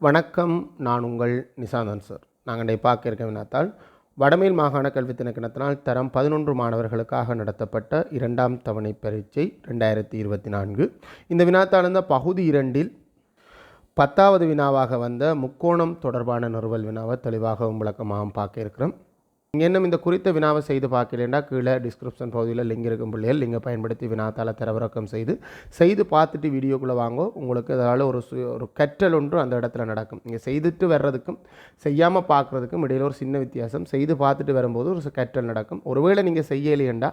வணக்கம் நான் உங்கள் நிசாந்தன் சார். நாங்கள் இன்றைய பார்க்க இருக்க வினாத்தால் வடமேல் மாகாண கல்வி திணைக்களத்தினால் தரம் பதினொன்று மாணவர்களுக்காக நடத்தப்பட்ட இரண்டாம் தவணை பரீட்சை ரெண்டாயிரத்தி இருபத்தி நான்கு. இந்த வினாத்தாளந்த பகுதி இரண்டில் பத்தாவது வினாவாக வந்த முக்கோணம் தொடர்பான நிறுவல் வினாவை தெளிவாகவும் விளக்கமாகவும் பார்க்க இருக்கிறோம். இன்னும் இந்த குறித்த வினாவை செய்து பார்க்கலண்டா கீழே டிஸ்கிரிப்ஷன் பகுதியில் லிங்க் இருக்கும் பிள்ளைகள். லிங்கை பயன்படுத்தி வினாத்தால் தரவிறக்கம் செய்து செய்து பார்த்துட்டு வீடியோக்குள்ளே வாங்கோ. உங்களுக்கு அதால் ஒரு சு ஒரு கற்றல் ஒன்று அந்த இடத்துல நடக்கும். நீங்கள் செய்துட்டு வர்றதுக்கும் செய்யாமல் பார்க்குறதுக்கும் இடையில ஒரு சின்ன வித்தியாசம். செய்து பார்த்துட்டு வரும்போது ஒரு கற்றல் நடக்கும். ஒருவேளை நீங்கள் செய்யலையேண்டா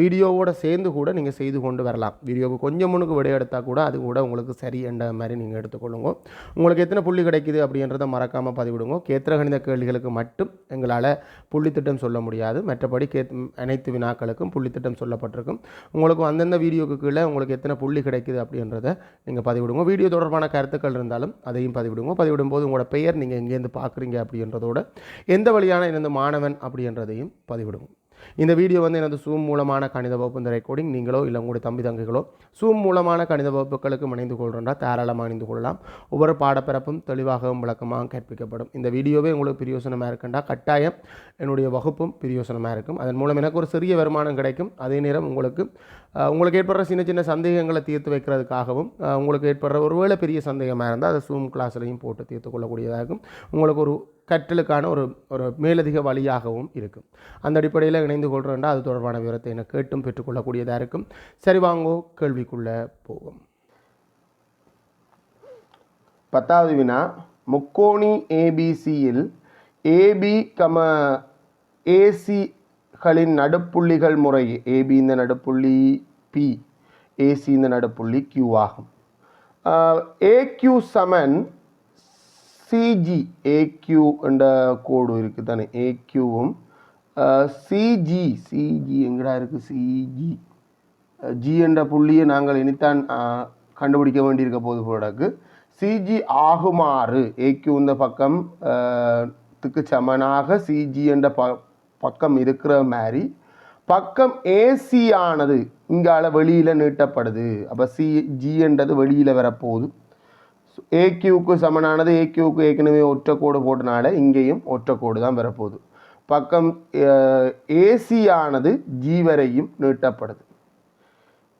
வீடியோவோட சேர்ந்து கூட நீங்கள் செய்து கொண்டு வரலாம். வீடியோவுக்கு கொஞ்சம் முன்னுக்கு விடை எடுத்தால் கூட அது கூட உங்களுக்கு சரி என்ற மாதிரி நீங்கள் எடுத்துக்கொள்ளுங்க. உங்களுக்கு எத்தனை புள்ளி கிடைக்குது அப்படின்றத மறக்காமல் பதிவிடுங்க. கேத்திர கணித கேள்விகளுக்கு மட்டும் எங்களால் புள்ளி புள்ளித்திட்டம் சொல்ல முடியாது. மற்றபடி கே அனைத்து வினாக்களுக்கும் புள்ளித்திட்டம் சொல்லப்பட்டிருக்கும். உங்களுக்கு அந்தந்த வீடியோக்கு கீழே உங்களுக்கு எத்தனை புள்ளி கிடைக்குது அப்படின்றத நீங்கள் பதிவிடுங்க. வீடியோ தொடர்பான கருத்துக்கள் இருந்தாலும் அதையும் பதிவிடுங்க. பதிவிடும்போது உங்களோட பெயர் நீங்கள் எங்கேருந்து பார்க்குறீங்க அப்படின்றதோட எந்த வழியான இந்த மாணவன் அப்படின்றதையும் பதிவிடுங்க. இந்த வீடியோ வந்து எனது சூம் மூலமான கணித வகுப்பு இந்த ரெக்கார்டிங் நீங்களோ இல்லை உங்களுடைய தம்பி தங்கைகளோ சூம் மூலமான கணித வகுப்புகளுக்கு இணைந்து கொள்கின்றால் தாராளமாக இணைந்து கொள்ளலாம். ஒவ்வொரு பாடப்பிறப்பும் தெளிவாகவும் விளக்கமாக கற்பிக்கப்படும். இந்த வீடியோவே உங்களுக்கு பிரியோசனமாக இருக்குண்டா? கட்டாயம் என்னுடைய வகுப்பும் பிரியோசனமாக இருக்கும். அதன் மூலம் எனக்கு ஒரு சிறிய வருமானம் கிடைக்கும். அதே நேரம் உங்களுக்கு உங்களுக்கு ஏற்படுற சின்ன சின்ன சந்தேகங்களை தீர்த்து வைக்கிறதுக்காகவும் உங்களுக்கு ஏற்படுற ஒருவேளை பெரிய சந்தேகமாக இருந்தால் அதை சூம் கிளாஸ்லையும் போட்டு தீர்த்து கொள்ளக்கூடியதாகும். இருக்கும் உங்களுக்கு ஒரு கற்றலுக்கான ஒரு ஒரு மேலதிக வழியாகவும் இருக்கும். அந்த அடிப்படையில் இணைந்து கொள்கிறேன்டா அது தொடர்பான விவரத்தை என கேட்டும் பெற்றுக்கொள்ளக்கூடியதாக இருக்கும். சரி வாங்கோ கேள்விக்குள்ளே போவோம். பத்தாவது வினா முக்கோணி ஏபிசியில் ஏபி கம ஏசிகளின் நடுப்புள்ளிகள் முறை ஏபி இந்த நடுப்புள்ளி பி ஏசி இந்த நடுப்புள்ளி கியூ ஆகும். ஏக்யூ சமன் சிஜி ஏக்யூ என்ற கோடு இருக்குது தானே ஏக்யூவும் சிஜி சிஜி எங்கடா இருக்குது சிஜி ஜி என்ற புள்ளியை நாங்கள் இனித்தான் கண்டுபிடிக்க வேண்டியிருக்க போது போடக்கு சிஜி ஆகுமாறு ஏக்யூ இந்த பக்கம் த்துக்கு சமனாக சிஜி என்ற ப பக்கம் இருக்கிற மாதிரி பக்கம் ஏசி ஆனது இங்கால வெளியில் நீட்டப்படுது. அப்போ சி ஜின்றது வெளியில் வரப்போகுது. ஏக்யூக்கு சமனானது ஏக்யூக்கு ஏற்கனவே ஒற்றைக்கோடு போட்டனால இங்கேயும் ஒற்றைக்கோடு தான் வரப்போகுது. பக்கம் ஏசி ஆனது ஜி வரையும் நீட்டப்படுது.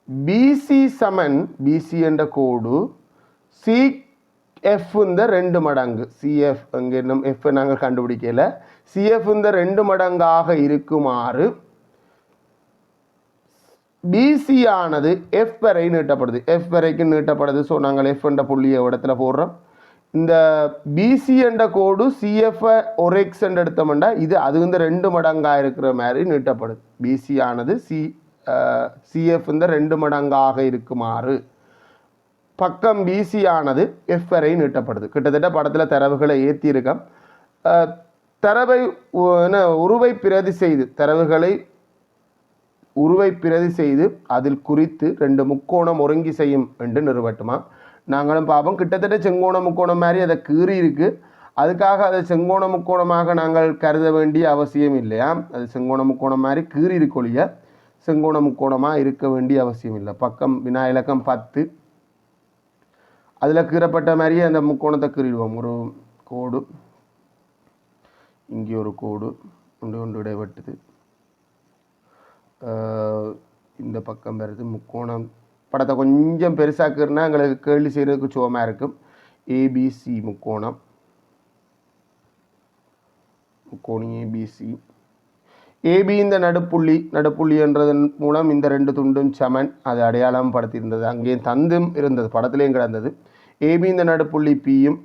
பிசி சமன் பிசி என்ற கோடு சி எஃப் இந்த ரெண்டு மடங்கு. சிஎஃப் அங்கே நம் எஃப் நாங்கள் கண்டுபிடிக்கல. சிஎஃப் இந்த ரெண்டு மடங்காக இருக்குமாறு பிசி ஆனது எஃப் வரை நீட்டப்படுது. எஃப் வரைக்கு நீட்டப்படுது. ஸோ நாங்கள் எஃப் என்ற புள்ளியை இடத்துல போடுறோம். இந்த பிசி என்ற கோடு சிஎஃப் ஒரு எக்ஸ் என்று எடுத்தோம்னா இது அது வந்து ரெண்டு மடங்காக இருக்கிற மாதிரி நீட்டப்படுது. பிசி ஆனது சி சிஎஃப் இந்த ரெண்டு மடங்காக இருக்குமாறு. பக்கம் பிசி ஆனது எஃப் வரை நீட்டப்படுது. கிட்டத்தட்ட படத்தில் தரவுகளை ஏற்றியிருக்கோம் தரவை என்ன, உருவை பிரதி செய்து தரவுகளை உருவை பிரதி செய்து அதில் குறித்து ரெண்டு முக்கோணம் ஒருங்கி செய்யும் என்று நிறுவட்டுமா? நாங்களும் பார்ப்போம் கிட்டத்தட்ட செங்கோண முக்கோணம் மாதிரி அதை கீறி இருக்குது அதுக்காக அதை செங்கோண முக்கோணமாக நாங்கள் கருத வேண்டிய அவசியம் இல்லையா? அது செங்கோண முக்கோணம் மாதிரி கீறி இருக்கொழிய செங்கோண முக்கோணமாக இருக்க வேண்டிய அவசியம் இல்லை. பக்கம் வினா இலக்கம் பத்து. அதில் கீறப்பட்ட மாதிரியே அந்த முக்கோணத்தை கீறிடுவோம். ஒரு கோடு. இங்கே ஒரு கோடு. ஒன்று ஒன்று இடைப்பட்டது. இந்த பக்கம் வருது முக்கோணம். படத்தை கொஞ்சம் பெருசாக்குறனா எங்களுக்கு கேள்வி செய்கிறதுக்கு சுகமாக இருக்கும். ஏபிசி முக்கோணம். முக்கோணி ஏபிசி ஏபி இந்த நடுப்புள்ளி. நடுப்புள்ளி என்றதன் மூலம் இந்த ரெண்டு துண்டும் சமன். அது அடையாளம் படுத்தியிருந்தது. அங்கேயும் தந்தும் இருந்தது. படத்துலேயும் கிடந்தது. ஏபி இந்த நடுப்புள்ளி பியும்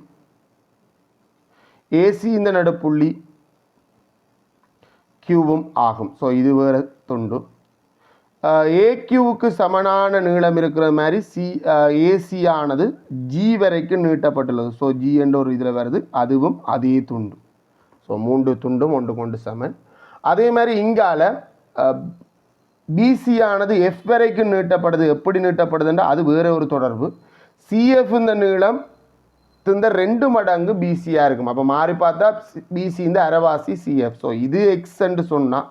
ஏசி இந்த நடுப்புள்ளி கியூவும் ஆகும். ஸோ இது வேறு துண்டு ஏக்யூவுக்கு சமனான நீளம் இருக்கிற மாதிரி சி ஏசியானது ஜி வரைக்கும் நீட்டப்பட்டுள்ளது. ஸோ ஜி என்ற ஒரு இதில் வருது. அதுவும் அதே துண்டு. ஸோ மூன்று துண்டும் ஒன்று கொண்டு சமன். அதே மாதிரி இங்கால பிசியானது எஃப் வரைக்கும் நீட்டப்படுது. எப்படி நீட்டப்படுதுன்ற அது வேற ஒரு தொடர்பு. சிஎஃப் இந்த நீளம் இந்த ரெண்டு மடங்கு பிசியாக இருக்கும். அப்போ மாறி பார்த்தா பிசி இந்த அரவாசி சிஎஃப் ஸோ இது எக்ஸ்ன்னு சொன்னால்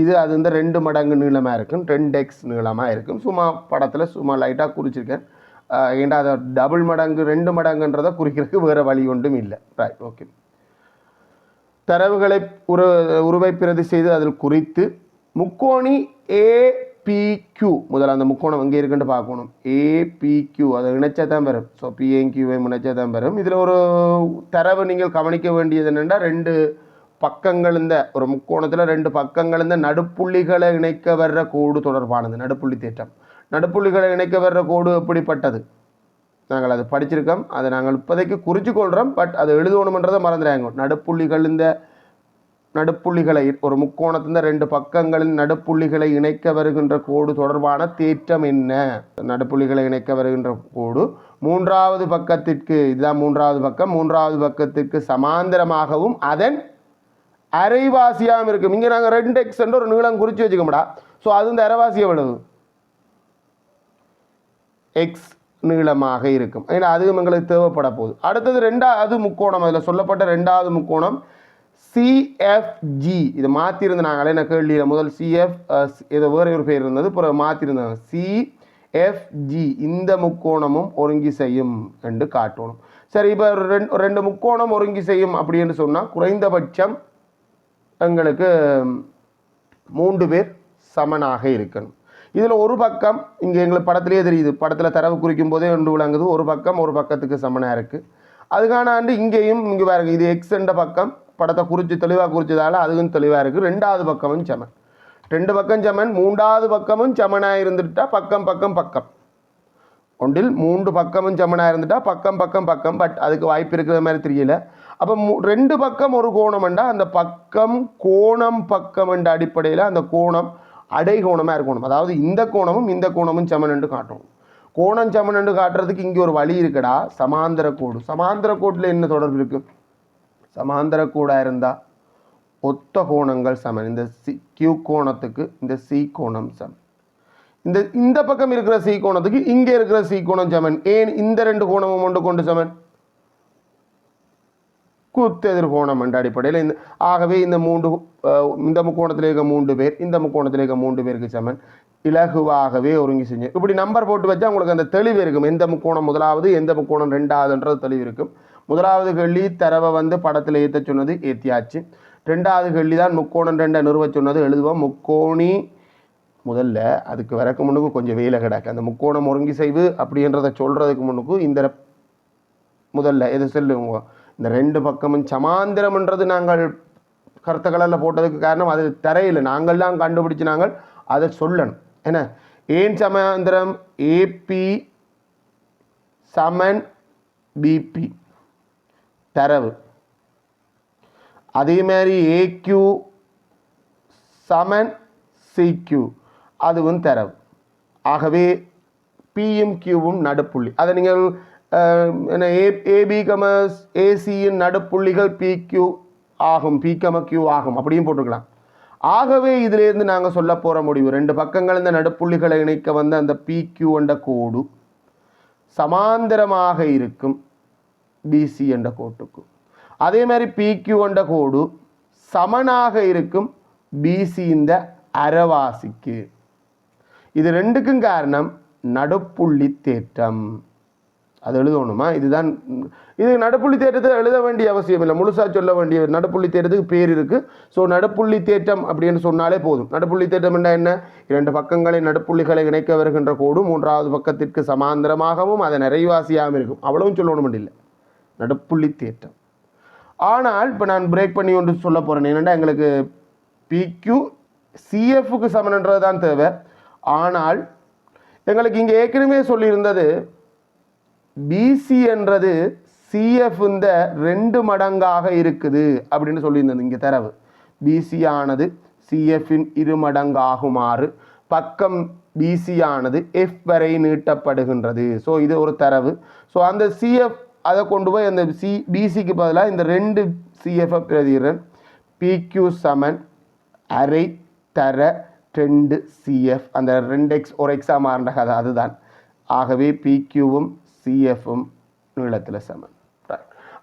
இது அது இந்த ரெண்டு மடங்கு நீளமாக இருக்கும். ரெண்டு எக்ஸ் நீளமாக இருக்கும். சும்மா படத்தில் சும்மா லைட்டாக குறிச்சிருக்கேன். ஏன்டா அதை டபுள் மடங்கு ரெண்டு மடங்குன்றதை குறிக்கிறதுக்கு வேறு வழி ஒன்றும் இல்லை. ரைட் ஓகே தரவுகளை உரு உருவை பிரதி செய்து அதில் குறித்து முக்கோணி ஏபிக்யூ முதல்ல அந்த முக்கோணம் எங்கே இருக்குன்னு பார்க்கணும். ஏபிக்யூ அதை இணைச்சா தான் வரும். ஸோ பிஎன்கியூவை இணைச்சா தான் வரும். இதில் ஒரு தரவு நீங்கள் கவனிக்க வேண்டியது என்னென்னா ரெண்டு பக்கங்கள் இந்த ஒரு முக்கோணத்தில் ரெண்டு பக்கங்கள் இந்த நடுப்புள்ளிகளை இணைக்க வர்ற கோடு தொடர்பானது நடுப்புள்ளி தேற்றம். நடுப்புள்ளிகளை இணைக்க வர்ற கோடு எப்படிப்பட்டது? நாங்கள் அது படிச்சிருக்கோம். அதை நாங்கள் இப்போதைக்கு குறிச்சு கொள்கிறோம் பட் அது எழுதணுமன்றதை மறந்துடுறாங்க நடுப்புள்ளிகள் இந்த நடுப்புள்ளிகளை ஒரு முக்கோணத்தின் ரெண்டு பக்கங்களின் நடுப்புள்ளிகளை இணைக்க வருகின்ற கோடு தொடர்பான தேற்றம் என்ன? நடுப்புள்ளிகளை இணைக்க வருகின்ற கோடு மூன்றாவது பக்கத்திற்கு இதுதான் மூன்றாவது பக்கம். மூன்றாவது பக்கத்திற்கு சமாந்தரமாகவும் அதன் அரைவாசியாகவும் இருக்கும். இங்கே நாங்கள் ரெண்டு எக்ஸ் ஒரு நீளம் குறித்து வச்சுக்கோம்டா ஸோ அது இந்த அரைவாசியை விழுது எக்ஸ் நீளமாக இருக்கும். ஏன்னா அதுவும் எங்களுக்கு தேவைப்பட போகுது. அடுத்தது ரெண்டாவது முக்கோணம் அதில் சொல்லப்பட்ட ரெண்டாவது முக்கோணம் சிஎஃப்ஜி இதை மாற்றிருந்து நாங்களே நான் கேள்வியில் முதல் சிஎஃப் இதை வேறு ஒரு பேர் இருந்தது பிறகு மாற்றிருந்தாங்க சிஎஃப்ஜி இந்த முக்கோணமும் ஒருங்கி செய்யும் என்று காட்டணும். சரி இப்போ ரெண்டு ரெண்டு முக்கோணம் ஒருங்கி செய்யும் அப்படின்னு சொன்னால் குறைந்தபட்சம் எங்களுக்கு மூன்று பேர் சமனாக இருக்கணும். இதில் ஒரு பக்கம் இங்கே எங்களுக்கு படத்துலேயே தெரியுது படத்தில் தரவு குறிக்கும் போதே ஒன்று விளங்குது ஒரு பக்கம் ஒரு பக்கத்துக்கு சமனாக இருக்குது அதுக்கான ஆண்டு இங்கேயும் இங்கே பாருங்க இது எக்ஸ் என்ற பக்கம் படத்தை குறித்து தெளிவாக குறித்ததால் அதுவும் தெளிவாக இருக்குது ரெண்டாவது பக்கமும் சமன். ரெண்டு பக்கம் சமன் மூன்றாவது பக்கமும் சமனாக இருந்துட்டா பக்கம் பக்கம் பக்கம். ஒன்றில் மூன்று பக்கமும் சமனாக இருந்துட்டா பக்கம் பக்கம் பக்கம் பட் அதுக்கு வாய்ப்பு இருக்கிற மாதிரி தெரியல. அப்போ ரெண்டு பக்கம் ஒரு கோணம்ண்டா அந்த பக்கம் கோணம் பக்கம் என்ற அடிப்படையில் அந்த கோணம் அடைகோணமாக இருக்கணும். அதாவது இந்த கோணமும் இந்த கோணமும் சமன் என்று காட்டணும். கோணம் சமன் என்று காட்டுறதுக்கு இங்கே ஒரு வழி இருக்குடா. சமாந்தர கோடு. சமாந்தர கோட்டில் என்ன தொடர்பு இருக்கு? சமாந்தர கோடாக இருந்தால் ஒத்த கோணங்கள் சமன். இந்த சி கியூ கோணத்துக்கு இந்த சி கோணம் சமன். இந்த இந்த பக்கம் இருக்கிற சி கோணத்துக்கு இங்கே இருக்கிற சி கோணம் சமன். ஏன் இந்த ரெண்டு கோணமும் ஒன்று கொண்டு சமன்? கூத்து எதிர்கோணம் என்ற அடிப்படையில் இந்த ஆகவே இந்த மூன்று இந்த முக்கோணத்தில் இருக்க மூன்று பேர் இந்த முக்கோணத்தில் இருக்க மூன்று பேருக்கு சமன். இலகுவாகவே ஒருங்கி செஞ்சு. இப்படி நம்பர் போட்டு வச்சா உங்களுக்கு அந்த தெளிவு இருக்கும். எந்த முக்கோணம் முதலாவது எந்த முக்கோணம் ரெண்டாவதுன்றது தெளிவு இருக்கும். முதலாவது கேள்வி தரவை வந்து படத்தில் ஏற்ற சொன்னது ஏற்றியாச்சு ரெண்டாவது கேள்வி தான் முக்கோணம் ரெண்டை நிறுவ சொன்னது எழுதுவோம். முக்கோணி முதல்ல அதுக்கு வரக்கு முன்னுக்கு கொஞ்சம் வேலை கிடக்கு. அந்த முக்கோணம் ஒருங்கி செய்வு அப்படின்றத சொல்கிறதுக்கு முன்னுக்கு இந்த முதல்ல எது சொல்லுவோம் இந்த ரெண்டு பக்கமும் சமாந்திரம்ன்றது நாங்கள் கருத்த கலரில் போட்டதுக்கு காரணம் அது தரையில். நாங்கள் தான் கண்டுபிடிச்சு நாங்கள் அதை சொல்லணும். என்ன? ஏன் சமாந்திரம்? ஏபி சமன் பிபி தரவு. அதே மாதிரி ஏக்யூ சமன் சிக்யூ அதுவும் தரவு. ஆகவே பியும் கியூவும் நடுப்புள்ளி. அதை நீங்கள் என்ன ஏ ஏபி கம ஏசியின் நடுப்புள்ளிகள் பிக்யூ ஆகும். பி கம கியூ ஆகும். அப்படியும் போட்டுக்கலாம் ஆகவே இதிலேருந்து நாங்கள் சொல்ல போகிற முடிவு ரெண்டு பக்கங்கள் இந்த நடுப்புள்ளிகளை இணைக்க வந்த அந்த பிக்யூ என்ற கோடு சமாந்தரமாக இருக்கும் பிசி என்ற கோட்டுக்கும். அதே மாதிரி பிக்யூ என்ற கோடு சமனாக இருக்கும் பிசி இந்த அரவாசிக்கு. இது ரெண்டுக்கும் காரணம் நடுப்புள்ளி தேற்றம். அது எழுதணுமா? இதுதான் இது நடுப்புள்ளி தேற்றத்தை எழுத வேண்டிய அவசியம் இல்லை. முழுசா சொல்ல வேண்டிய நடுப்புள்ளி தேற்றத்துக்கு பேர் இருக்குது ஸோ நடுப்புள்ளி தேற்றம் அப்படின்னு சொன்னாலே போதும். நடுப்புள்ளி தேற்றம் என்ன என்ன? இரண்டு பக்கங்களை நடுப்புள்ளிகளை இணைக்க வருகின்ற கோடும் மூன்றாவது பக்கத்திற்கு சமாந்தரமாகவும் அதை நிறைவாசியாகவும் இருக்கும். அவ்வளவும் சொல்லணும் இல்லை. நடுப்புள்ளி தேற்றம். ஆனால் இப்போ நான் பிரேக் பண்ணி ஒன்று சொல்ல போகிறேன் என்னென்னா எங்களுக்கு பிக்யூ சிஎஃப்க்கு சமன்ன்றது தான் தேவை. ஆனால் எங்களுக்கு இங்கே ஏற்கனவே சொல்லியிருந்தது பிசி என்றது சிஎஃப் இந்த ரெண்டு மடங்காக இருக்குது அப்படின்னு சொல்லியிருந்தது இங்கே தரவு. பிசி ஆனது இரு மடங்காகுமாறு. பக்கம் பிசி ஆனது எஃப் வரை நீட்டப்படுகின்றது. ஸோ இது ஒரு தரவு. ஸோ அந்த சிஎஃப் அதை கொண்டு போய் அந்த சி பிசிக்கு பதிலாக இந்த ரெண்டு சிஎஃப் பிரதிகிறேன் பிக்யூ சமன் அரை தர ரெண்டு சிஎஃப் அந்த ரெண்டு எக்ஸ் ஒரு எக்ஸா மாறின கதை அதுதான். ஆகவே பிக்யூவும் சிஎஃப்பும் நீளத்தில் சமன்.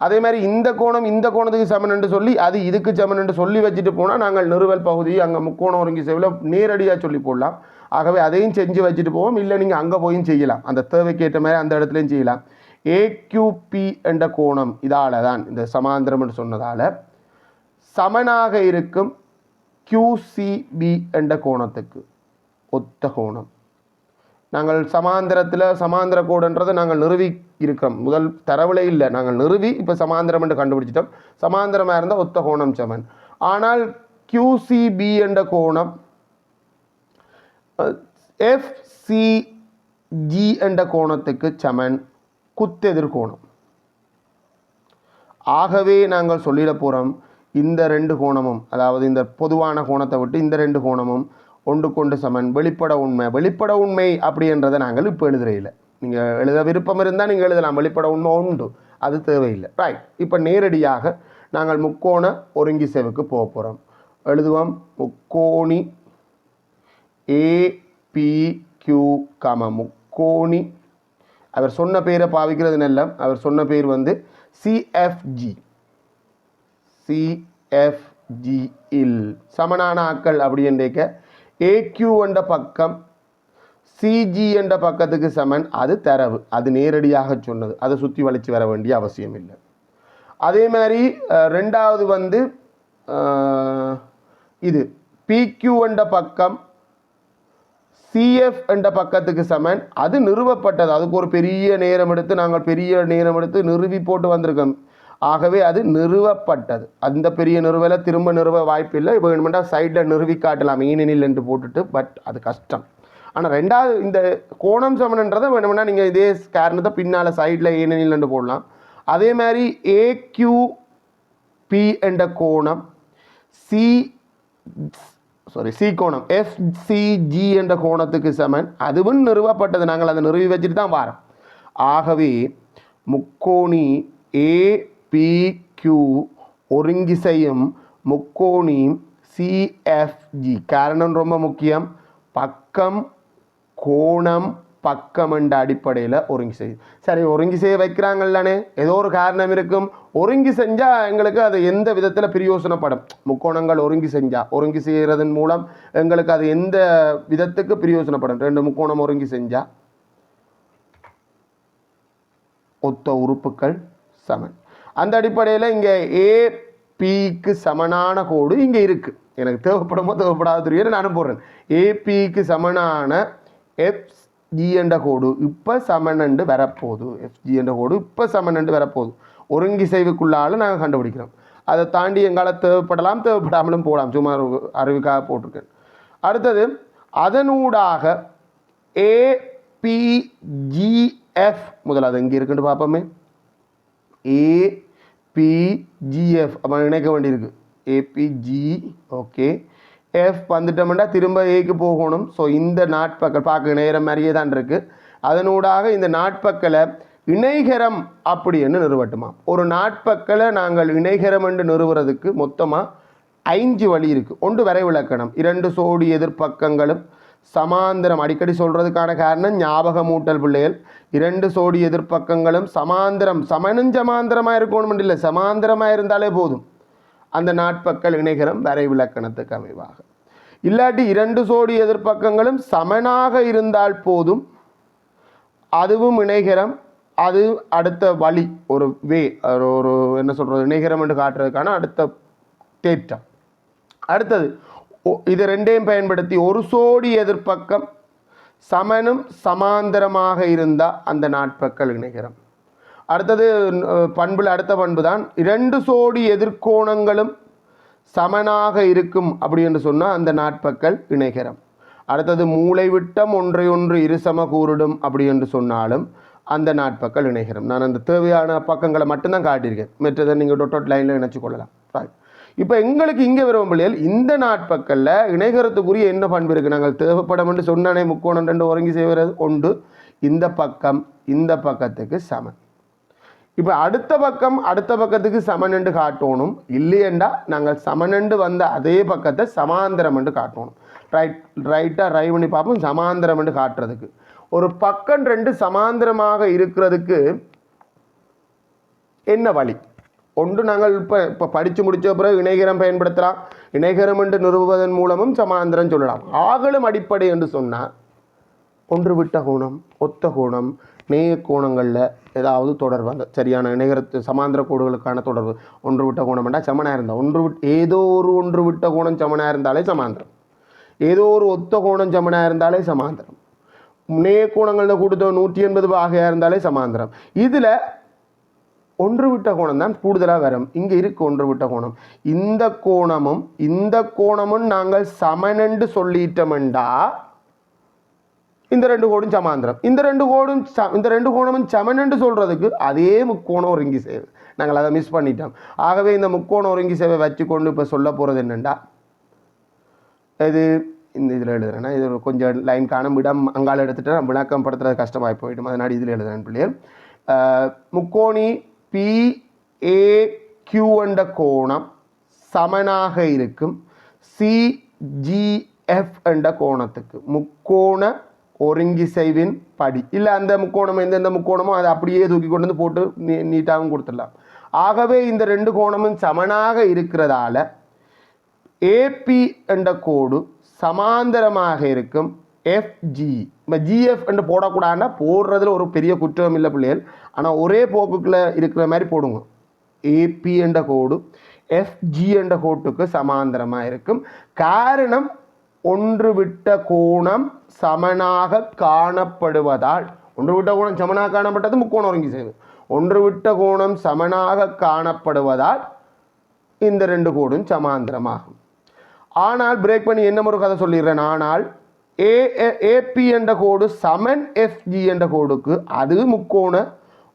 அதே மாதிரி இந்த கோணம் இந்த கோணத்துக்கு சமன் என்று சொல்லி அது இதுக்கு சமன் என்று சொல்லி வச்சுட்டு போனால் நாங்கள் நிறுவல் பகுதி அங்கே முக்கோணம் ஒருங்கி செவில நேரடியாக சொல்லி போடலாம். ஆகவே அதையும் செஞ்சு வச்சுட்டு போவோம். இல்லை நீங்கள் அங்கே போயும் செய்யலாம். அந்த தேவைக்கு ஏற்ற மாதிரி அந்த இடத்துலையும் செய்யலாம். ஏக்யூபி என்ற கோணம் இதால தான் இந்த சமாந்திரம்னு சொன்னதால். சமனாக இருக்கும் கியூசிபி என்ற கோணத்துக்கு. ஒத்த கோணம். நாங்கள் சமாந்திரத்தில் சமாந்திர கோடுன்றதை நாங்கள் நிறுவி இருக்கிறோம். முதல் தரவுல இல்லை. நாங்கள் நிறுவி இப்போ சமாந்திரம் என்று கண்டுபிடிச்சிட்டோம். சமாந்திரமாக இருந்தால் ஒத்த கோணம் சமன். ஆனால் கியூசிபி என்ற கோணம் எஃப்சிஜி என்ற கோணத்துக்கு சமன். குத்தெதிர் கோணம். ஆகவே நாங்கள் சொல்லிட போகிறோம் இந்த ரெண்டு கோணமும் அதாவது இந்த பொதுவான கோணத்தை விட்டு இந்த ரெண்டு கோணமும் ஒன்றுக்கொண்டு சமன் வெளிப்பட உண்மை வெளிப்பட உண்மை அப்படின்றத நாங்கள் இப்போ எழுதுறையில். நீங்கள் எழுத விருப்பம் இருந்தால் நீங்கள் எழுதலாம் வெளிப்பட உண்மை உண்டு அது தேவையில்லை. ரைட் இப்போ நேரடியாக நாங்கள் முக்கோண ஒருங்கி ஒருங்கிசைவுக்கு போக போகிறோம் எழுதுவோம் முக்கோணி ஏபிக்யூ கம முக்கோணி. அவர் சொன்ன பேரை பாவிக்கிறது நல்ல அவர் சொன்ன பேர் வந்து சிஎஃப்ஜி சிஎஃப்ஜி இல் சமனான ஆக்கள் அப்படின்றக்க ஏக்யூ என்ற பக்கம் சிஜி என்ற பக்கத்துக்கு சமன். அது தரவு. அது நேரடியாக சொன்னது. அதை சுற்றி வளைச்சு வர வேண்டிய அவசியம் இல்லை அதே மாதிரி ரெண்டாவது வந்து இது. பிக்யூ என்ற பக்கம் சிஎஃப் என்ற பக்கத்துக்கு சமன். அது நிறுவப்பட்டது. அதுக்கு ஒரு பெரிய நேரம் எடுத்து நாங்கள் பெரிய நேரம் எடுத்து நிறுவி போட்டு வந்திருக்கோம். ஆகவே அது நிறுவப்பட்டது. அந்த பெரிய நிறுவலை திரும்ப நிறுவ வாய்ப்பில்லை இப்போ வேணுமெண்டா சைடில் நிறுவி காட்டலாம். ஈனினில் என்று போட்டுட்டு பட் அது கஷ்டம். ஆனால் ரெண்டாவது இந்த கோணம் சமணன்றதை வேணுமெண்டா நீங்கள் இதே காரணத்தை பின்னால் சைடில் ஏனெனில் என்று போடலாம். அதே மாதிரி ஏக்யூ பி என்ற கோணம் சி சாரி சி கோணம் எஃப்சிஜி என்ற கோணத்துக்கு சமன். அதுவும் நிறுவப்பட்டது. நாங்கள் அதை நிறுவி வச்சுட்டு தான் வாரோம். ஆகவே முக்கோணி ஏ ஏபிக்யூ ஒருங்கிசையும் முக்கோணி சிஎஃப்ஜி காரணம் ரொம்ப முக்கியம். பக்கம் கோணம் பக்கம் என்ற அடிப்படையில் ஒருங்கி செய்யும் சரி ஒருங்கி செய்ய வைக்கிறாங்கல்லானே ஏதோ ஒரு காரணம் இருக்கும். ஒருங்கி செஞ்சால் எங்களுக்கு அது எந்த விதத்தில் பிரயோசனப்படும்? முக்கோணங்கள் ஒருங்கி செஞ்சால் ஒருங்கி செய்கிறதன் மூலம் எங்களுக்கு அது எந்த விதத்துக்கு பிரயோசனப்படும்? ரெண்டு முக்கோணம் ஒருங்கி செஞ்சால் ஒத்த உறுப்புகள் சமன். அந்த அடிப்படையில் இங்கே ஏபிக்கு சமனான கோடு இங்கே இருக்குது எனக்கு தேவைப்படுமோ தேவைப்படாத தெரியும் நானும் போடுறேன் ஏபிக்கு சமனான எஃப்ஜி என்ற கோடு இப்போ சமனண்டு வரப்போகுது. எஃப்ஜி என்ற கோடு இப்போ சமனண்டு வரப்போகுது. ஒருங்கிசைவுக்குள்ளால நாங்கள் கண்டுபிடிக்கிறோம். அதை தாண்டி எங்களால் தேவைப்படலாம் தேவைப்படாமலும் போகலாம். சும்மா அறிவுக்காக போட்டிருக்கேன். அடுத்தது அதனூடாக ஏபிஜிஎஃப் முதலாவது அது எங்கே இருக்குன்னு பார்ப்போமே. ஏபிஜிஎஃப் அப்போ இணைக்க வேண்டியிருக்கு. ஏபிஜி ஓகே எஃப் வந்துட்டோம்னா திரும்ப ஏக்கு போகணும். ஸோ இந்த நாட்பக்கல் பார்க்க நேரம் மாதிரியே தான் இருக்குது அதனூடாக இந்த நாட்பக்கலை இணைகரம் அப்படின்னு நிறுவட்டுமா ஒரு நாட்பக்கலை நாங்கள் இணைகரம் என்று நிறுவுறதுக்கு மொத்தமாக ஐந்து வழி இருக்குது ஒன்று வரைவிலக்கணம் இரண்டு சோடி எதிர்ப்பக்கங்களும் சமாந்திரம். அடிக்கடி சொல்கிறதுக்கான காரணம் ஞாபகமூட்டல் பிள்ளைகள். இரண்டு சோடி எதிர்ப்பக்கங்களும் சமாந்திரம். சமனும் சமாந்திரமாக இருக்கணும் இல்லை சமாந்திரமாக இருந்தாலே போதும். அந்த நாட்பக்கல் இணைகரம் வரைவிலக்கணத்துக்கு அமைவாக. இல்லாட்டி இரண்டு சோடி எதிர்ப்பக்கங்களும் சமனாக இருந்தால் போதும். அதுவும் இணைகரம் அது அடுத்த வழி ஒரு வே ஒரு ஒரு என்ன சொல்கிறது இணைகரம் என்று காட்டுறதுக்கான அடுத்த தேற்றம். அடுத்தது இது ரெண்டையும் பயன்படுத்தி ஒரு சோடி எதிர்ப்பக்கம் சமனும் சமாந்தரமாக இருந்தால் அந்த நாட்பக்கல் இணைகரம் அடுத்தது பண்பில் பண்புல அடுத்த பண்பு தான் இரண்டு சோடி எதிர்கோணங்களும் சமனாக இருக்கும் அப்படி என்று சொன்னால் அந்த நாட்பக்கல் இணைகரம் அடுத்தது மூளை விட்டம் ஒன்றை ஒன்று இருசம கூறிடும் அப்படி என்று சொன்னாலும் அந்த நாட்பக்கள் இணைகரம் நான் அந்த தேவையான பக்கங்களை மட்டும்தான் காட்டியிருக்கேன். மற்றதை நீங்கள் டொட் டொட் லைனில் இணைச்சு கொள்ளலாம். ரைட் இப்போ எங்களுக்கு இங்கே வரும் பிள்ளைகள் இந்த நாட்பக்கல்ல இணைகரத்துக்குரிய என்ன பண்பு இருக்குது நாங்கள் தேவைப்படும் என்று சொன்னானே முக்கோணம் ரெண்டு ஒருங்கி செய்வது ஒன்று இந்த பக்கம் இந்த பக்கத்துக்கு சமன். இப்போ அடுத்த பக்கம் அடுத்த பக்கத்துக்கு சமனண்டு காட்டணும். இல்லையண்டா நாங்கள் சமனண்டு வந்த அதே பக்கத்தை சமாந்தரம் என்று காட்டணும். ரைட் ரைட்டாக ரைவ் பண்ணி பார்ப்போம் சமாந்திரம் என்று காட்டுறதுக்கு. ஒரு பக்கம் ரெண்டு சமாந்தரமாக இருக்கிறதுக்கு என்ன வழி? ஒன்று நாங்கள் இப்போ இப்போ படித்து முடித்த பிறகு இணைகரம் பயன்படுத்தலாம். இணைகரம் என்று நிறுவுவதன் மூலமும் சமாந்திரம் சொல்லலாம். ஆகலும் அடிப்படை என்று சொன்னால் ஒன்று விட்ட கோணம் ஒத்த கோணம் நேய கோணங்களில் ஏதாவது தொடர்பு. அந்த சரியான இணைகரத்து சமாந்திர கோடுகளுக்கான தொடர்பு. ஒன்று விட்ட கோணம் என்றால் சமனாக இருந்தால் ஒன்று விட் ஏதோ ஒரு ஒன்று விட்ட கோணம் சமனாக இருந்தாலே சமாந்திரம். ஏதோ ஒரு ஒத்த கோணம் சமனாக இருந்தாலே சமாந்திரம். நேய கோணங்களில் கொடுத்த நூற்றி எண்பது ஆகையாக இருந்தாலே சமாந்திரம். இதில் ஒன்று விட்ட கோணம் தான் கூடுதலாக வரும். இங்கே இருக்குது ஒன்று விட்ட கோணம். இந்த கோணமும் இந்த கோணமும் நாங்கள் சமனென்று சொல்லிட்டோம்டா இந்த ரெண்டு கோடும் சமாந்திரம். இந்த ரெண்டு கோடும் ச- இந்த ரெண்டு கோணமும் சமனென்று சொல்கிறதுக்கு அதே முக்கோணம் ஒருங்கி சேவை. நாங்கள் அதை மிஸ் பண்ணிட்டோம். ஆகவே இந்த முக்கோணம் ஒருங்கி சேவை வச்சுக்கொண்டு இப்போ சொல்ல போகிறது என்னெண்டா? இது இந்த இதில் எழுதுறேன்னா இது கொஞ்சம் லைன் காணும். விடம் அங்கால எடுத்துகிட்டு நம்ம விளக்கம் படுத்துறது கஷ்டமாகி போயிடும். அதனால் இதில் எழுதுறேன் பிள்ளைகள். முக்கோணி பி ஏ கியூ என்ற கோணம் சமனாக இருக்கும். சிஜிஎஃப் என்ற கோணத்துக்கு. முக்கோண ஒருங்கிசைவின் படி. இல்லை அந்த முக்கோணம் எந்தெந்த முக்கோணமோ அதை அப்படியே தூக்கி கொண்டு வந்து போட்டு நீ நீட்டாகவும் கொடுத்துடலாம். ஆகவே இந்த ரெண்டு கோணமும் சமனாக இருக்கிறதால ஏபி என்ற கோடு சமாந்தரமாக இருக்கும். எஃப்ஜி நம்ம ஜிஎஃப் என்று போடக்கூடாதுன்னா போடுறதுல ஒரு பெரிய குற்றம் இல்லை பிள்ளைகள். ஆனால் ஒரே போக்குக்குள்ள இருக்கிற மாதிரி போடுங்க. ஏபி என்ற கோடு எஃப்ஜி என்ற கோட்டுக்கு சமாந்தரமாக இருக்கும். காரணம் ஒன்று விட்ட கோணம் சமனாக காணப்படுவதால் ஒன்று விட்ட கோணம் சமனாக காணப்பட்டது முக்கோணம் ஒருங்கி செய்வது ஒன்று விட்ட கோணம் சமனாக காணப்படுவதால் இந்த ரெண்டு கோடும் சமாந்தரமாகும். ஆனால் பிரேக் பண்ணி என்ன ஒரு கதை சொல்லிடுறேன்? ஆனால் ஏ ஏபி என்ற கோடு சமன் எஃப்ஜி என்ற கோடுக்கு அது முக்கோண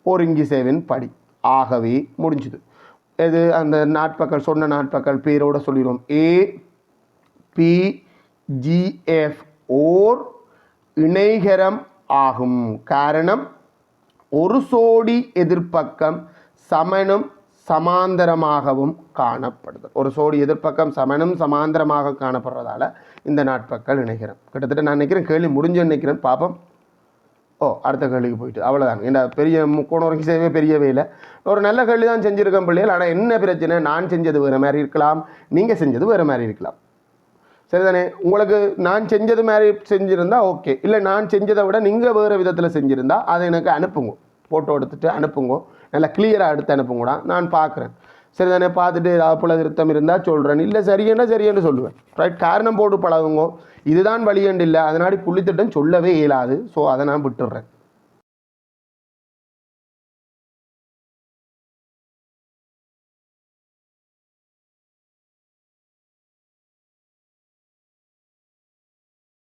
ஒருங்கி சேவின் படி. ஆகவே முடிஞ்சுது. இது அந்த நாட்பக்கள் சொன்ன நாட்பக்கள் பேரோட சொல்லிடுவோம் ஏ பி ஜிஎஃப் ஓர் இணைகரம் ஆகும். காரணம் ஒரு சோடி எதிர்ப்பக்கம் சமனும் சமாந்தரமாகவும் காணப்படுது. ஒரு சோடி எதிர்ப்பக்கம் சமனும் சமாந்தரமாக காணப்படுறதால இந்த நாட்பக்கள் நினைக்கிறேன். கிட்டத்தட்ட நான் நினைக்கிறேன் கேள்வி முடிஞ்சு நினைக்கிறேன். பார்ப்போம் ஓ அடுத்த கேள்விக்கு போயிட்டு. அவ்வளோதான் இந்த பெரிய முக்கோணம் வரைக்கும் செய்யவே பெரியவே இல்லை. ஒரு நல்ல கேள்வி தான் செஞ்சுருக்கேன் பிள்ளைகள். ஆனால் என்ன பிரச்சனை? நான் செஞ்சது வேறு மாதிரி இருக்கலாம். நீங்கள் செஞ்சது வேறு மாதிரி இருக்கலாம். சரிதானே? உங்களுக்கு நான் செஞ்சது மாதிரி செஞ்சுருந்தா ஓகே. இல்லை நான் செஞ்சதை விட நீங்கள் வேறு விதத்தில் செஞ்சுருந்தா அதை எனக்கு அனுப்புங்க. ஃபோட்டோ எடுத்துகிட்டு அனுப்புங்க. நல்லா கிளியராக எடுத்து அனுப்புங்கடா. நான் பார்க்குறேன் சரி தானே பார்த்துட்டு ஏதாவது போல திருத்தம் இருந்தால் சொல்கிறேன் இல்லை சரியன்னா சரியன்னு சொல்லுவேன். ரைட் காரணம் போட்டு பழகுங்க. இதுதான் வழியண்டு இல்லை. அதனாடி புள்ளித்திட்டம் சொல்லவே இயலாது. ஸோ அதை நான் விட்டுடுறேன்.